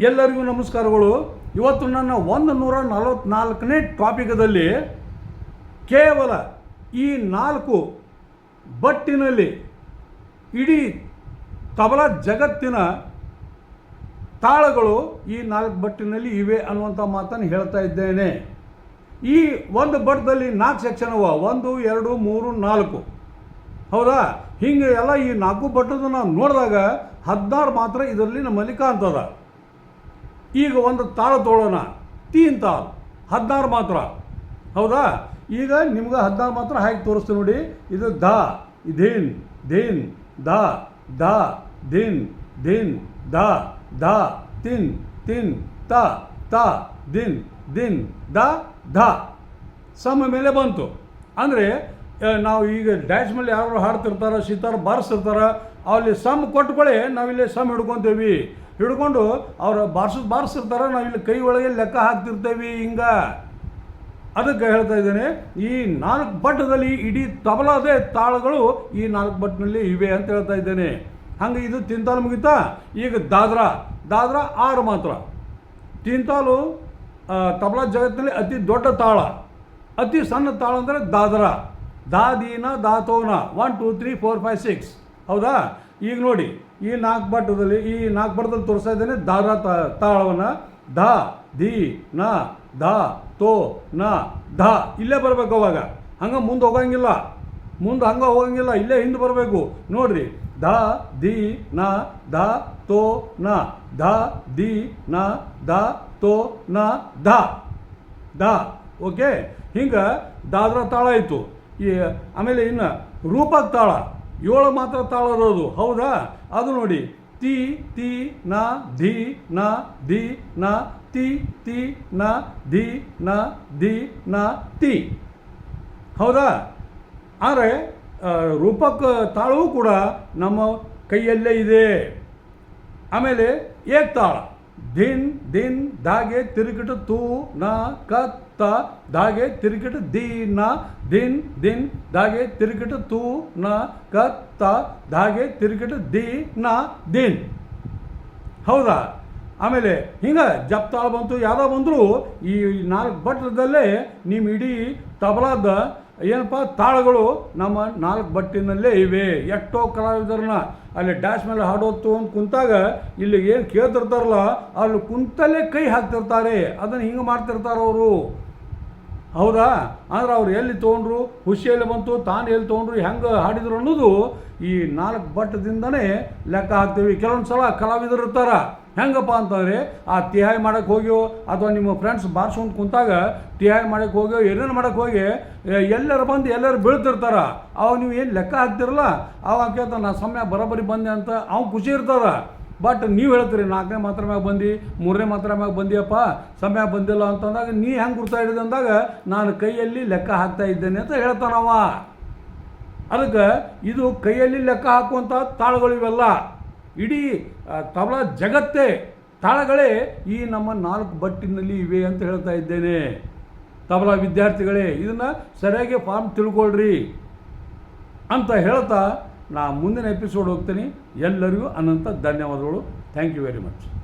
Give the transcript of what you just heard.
ಎಲ್ಲರಿಗೂ ನಮಸ್ಕಾರಗಳು. ಇವತ್ತು ನನ್ನ ಒಂದು ನೂರ ನಲವತ್ನಾಲ್ಕನೇ ಟಾಪಿಕದಲ್ಲಿ ಕೇವಲ ಈ ನಾಲ್ಕು ಬಟ್ಟಿನಲ್ಲಿ ಇಡೀ ತಬಲಾ ಜಗತ್ತಿನ ತಾಳಗಳು ಈ ನಾಲ್ಕು ಬಟ್ಟಿನಲ್ಲಿ ಇವೆ ಅನ್ನುವಂಥ ಮಾತನ್ನು ಹೇಳ್ತಾ ಇದ್ದೇನೆ. ಈ ಒಂದು ಬಟ್ಟದಲ್ಲಿ ನಾಲ್ಕು ಸೆಕ್ಷನ್ ಅವ. ಒಂದು, ಎರಡು, ಮೂರು, ನಾಲ್ಕು. ಹೌದಾ? ಹಿಂಗೆ ಎಲ್ಲ ಈ ನಾಲ್ಕು ಬಟ್ಟದನ್ನ ನೋಡಿದಾಗ ಹದಿನಾರು ಮಾತ್ರ ಇದರಲ್ಲಿ ನಮ್ಮಲ್ಲಿ ಕಾಣ್ತದ. ಈಗ ಒಂದು ತಾಳ ತೊಗೊಳ್ಳೋಣ ತೀನ್ ತಾಳು ಹದಿನಾರು ಮಾತ್ರ. ಹೌದಾ? ಈಗ ನಿಮ್ಗೆ ಹದಿನಾರು ಮಾತ್ರ ಹಾಕಿ ತೋರಿಸ್ತೀನಿ ನೋಡಿ. ಇದು ದ ಧಿನ್ ಧಿನ್ ದ ದ ಧಿನ್ ಧಿನ್ ದ ದ, ತಿನ್ ತಿನ್, ತ ತ, ದಿನ್ ದಿನ್, ದ ದ ಸಮ ಮೇಲೆ ಬಂತು. ಅಂದರೆ ನಾವು ಈಗ ಡ್ಯಾಶ್ ಮೇಲೆ ಯಾರು ಹಾಡ್ತಿರ್ತಾರೆ, ಸಿತಾರ ಬಾರಿಸ್ತಿರ್ತಾರ, ಅಲ್ಲಿ ಸಮ್ ಕೊಟ್ಕೊಳ್ಳಿ ನಾವಿಲ್ಲಿ ಸಮ್ ಹಿಡ್ಕೊತೀವಿ. ಹಿಡ್ಕೊಂಡು ಅವ್ರು ಬಾರಿಸಿರ್ತಾರೆ ನಾವು ಇಲ್ಲಿ ಕೈ ಒಳಗೆ ಲೆಕ್ಕ ಹಾಕ್ತಿರ್ತೇವೆ ಹಿಂಗ. ಅದಕ್ಕೆ ಹೇಳ್ತಾ ಇದ್ದೇನೆ, ಈ ನಾಲ್ಕು ಬಟ್ಟದಲ್ಲಿ ಇಡೀ ತಬಲಾದೆ ತಾಳಗಳು ಈ ನಾಲ್ಕು ಬಟ್ಟಿನಲ್ಲಿ ಇವೆ ಅಂತ ಹೇಳ್ತಾ ಇದ್ದೇನೆ. ಹಂಗೆ ಇದು ತಿಂತಾಲು ಮುಗಿತಾ? ಈಗ ದಾದ್ರಾ ದಾದ್ರಾ ಆರು ಮಾತ್ರ. ತಿಂತಾಲು ತಬಲಾ ಜಗತ್ತಿನಲ್ಲಿ ಅತಿ ದೊಡ್ಡ ತಾಳ. ಅತಿ ಸಣ್ಣ ತಾಳ ಅಂದರೆ ದಾದ್ರಾ. ದಾದೀನ, ದಾತೋನ. One two three four five six ಹೌದಾ? ಈಗ ನೋಡಿ ಈ ನಾಲ್ಕು ಬಟ್ಟದಲ್ಲಿ ಈ ನಾಲ್ಕು ಬಟ್ಟದಲ್ಲಿ ತೋರಿಸ್ತಾ ಇದ್ದೇನೆ ದಾರ ತಾಳವನ್ನು ಧ ದಿ, ನ, ದ, ತೋ, ನ ದ ಇಲ್ಲೇ ಬರಬೇಕು ಅವಾಗ. ಹಂಗೆ ಮುಂದೆ ಹೋಗಂಗಿಲ್ಲ. ಮುಂದೆ ಹಂಗೆ ಹೋಗಂಗಿಲ್ಲ. ಇಲ್ಲೇ ಹಿಂದೆ ಬರಬೇಕು. ನೋಡ್ರಿ. ದ, ದಿ, ನ, ದ, ತೋ, ನ, ದ, ದಿ, ನ, ದ, ತೋ, ನ ದ ದ. ಓಕೆ? ಹಿಂಗೆ ದಾದ್ರ ತಾಳ ಆಯಿತು ಈ, ಆಮೇಲೆ ಇನ್ನು ರೂಪದ ತಾಳ. ಏಳು ಮಾತ್ರ ತಾಳರೋದು, ಹೌದಾ? ಅದು ನೋಡಿ. ತಿ ತಿ, ನ, ಧಿ ನ ಧಿ, ನ, ತಿ ತಿ, ನ, ಧಿ ನ ಧಿ, ನ, ತಿ. ಹೌದಾ? ಆದರೆ ರೂಪಕ ತಾಳವೂ ಕೂಡ ನಮ್ಮ ಕೈಯಲ್ಲೇ ಇದೆ. ಆಮೇಲೆ ಏಕ್ ತಾಳ. ದಿನ್ ದಿನ್, ದಾಗೆ ತಿರುಗಿಟ ತೂ, ನ ಕತ್ತ ದಾಗೆ ತಿರುಗಿಟ ದೀನ ದಿನ್ ದಿನ್, ದಾಗೆ ತಿರುಗಿಟ ತೂ, ನ ಕತ್ತ ದಾಗೆ ತಿರುಗಿಟ ದೀನ ದಿನ್. ಹೌದಾ? ಆಮೇಲೆ ಹಿಂಗೆ ಜಪ್ತಾಳ ಬಂತು, ಯಾವ್ದೋ ಬಂದರೂ, ಈ ನಾಲ್ಕು ಬಟ್ಟದಲ್ಲೇ ನಿಮ್ಮ ಇಡೀ ತಬಲಾದ ಏನಪ್ಪ, ತಾಳಗಳು ನಮ್ಮ ನಾಲ್ಕು ಬಟ್ಟಿನಲ್ಲೇ ಇವೆ. ಎಷ್ಟೋ ಕಲಾವಿದರನ್ನ ಅಲ್ಲಿ ಡ್ಯಾಶ್ ಮೇಲೆ ಹಾಡೋತ್ತು ಅಂತ ಕುಂತಾಗ ಇಲ್ಲಿ ಏನು ಕೇಳ್ತಿರ್ತಾರಲ್ಲ, ಅಲ್ಲಿ ಕುಂತಲ್ಲೇ ಕೈ ಹಾಕ್ತಿರ್ತಾರೆ. ಅದನ್ನು ಹಿಂಗೆ ಮಾಡ್ತಿರ್ತಾರೆ ಅವರು ಹೌದಾ? ಅಂದ್ರೆ ಅವ್ರು ಎಲ್ಲಿ ತೊಗೊಂಡ್ರು? ಹುಷಿಯಲ್ಲಿ ಬಂತು, ತಾನು ಎಲ್ಲಿ ತೊಗೊಂಡ್ರು, ಹೆಂಗೆ ಹಾಡಿದ್ರು ಅನ್ನೋದು ಈ ನಾಲ್ಕು ಬಟ್ಟದಿಂದನೇ ಲೆಕ್ಕ ಹಾಕ್ತೀವಿ. ಕೆಲವೊಂದು ಸಲ ಕಲಾವಿದರು ಇರ್ತಾರೆ ಹೆಂಗಪ್ಪ ಅಂತಂದರೆ, ಆ ತಿಹಾಯಿ ಮಾಡಕ್ಕೆ ಹೋಗ್ಯೋ, ಅಥವಾ ನಿಮ್ಮ ಫ್ರೆಂಡ್ಸ್ ಬಾರ್ಸ್ಕೊಂಡು ಕುಂತಾಗ ತಿಹಾಯಿ ಮಾಡಕ್ಕೆ ಹೋಗ್ಯೋ, ಏನೇನು ಮಾಡಕ್ಕೆ ಹೋಗಿ ಎಲ್ಲರೂ ಬಂದು ಎಲ್ಲರೂ ಬೀಳ್ತಿರ್ತಾರ. ಅವಾಗ ನೀವು ಏನು ಲೆಕ್ಕ ಹಾಕ್ತಿರಲ್ಲ? ಅವಾಗ ಕೇಳ್ತಾನೆ ನಾ ಸಮಯ ಬರೋಬ್ಬರಿ ಬಂದೆ ಅಂತ. ಅವ್ನು ಖುಷಿ ಇರ್ತದ ಬಟ್ ನೀವು ಹೇಳ್ತೀರಿ, ನಾಲ್ಕನೇ ಮಾತ್ರ ಮ್ಯಾಗ ಬಂದು, ಮೂರನೇ ಮಾತ್ರ ಮ್ಯಾಗ ಬಂದಿಯಪ್ಪ, ಸಮಯ ಬಂದಿಲ್ಲ ಅಂತಂದಾಗ ನೀ ಹೆಂಗೆ ಗುರ್ತಾ ಅಂದಾಗ ನಾನು ಕೈಯಲ್ಲಿ ಲೆಕ್ಕ ಹಾಕ್ತಾ ಇದ್ದೇನೆ ಅಂತ ಹೇಳ್ತಾನವ ಅದಕ್ಕೆ ಇದು ಕೈಯಲ್ಲಿ ಲೆಕ್ಕ ಹಾಕುವಂಥ ತಾಳಗಳು ಇವೆಲ್ಲ. ಇಡೀ ತಬಲಾ ಜಗತ್ತೇ ತಾಳಗಳೇ ಈ ನಮ್ಮ ನಾಲ್ಕು ಬಟ್ಟಿನಲ್ಲಿ ಇವೆ ಅಂತ ಹೇಳ್ತಾ ಇದ್ದೇನೆ. ತಬಲಾ ವಿದ್ಯಾರ್ಥಿಗಳೇ, ಇದನ್ನು ಸರಿಯಾಗಿ ಫಾರ್ಮ್ ತಿಳ್ಕೊಳ್ರಿ ಅಂತ ಹೇಳ್ತಾ ನಾ ಮುಂದಿನ ಎಪಿಸೋಡ್ ಹೋಗ್ತೀನಿ. ಎಲ್ಲರಿಗೂ ಅನಂತ ಧನ್ಯವಾದಗಳು. Thank you very much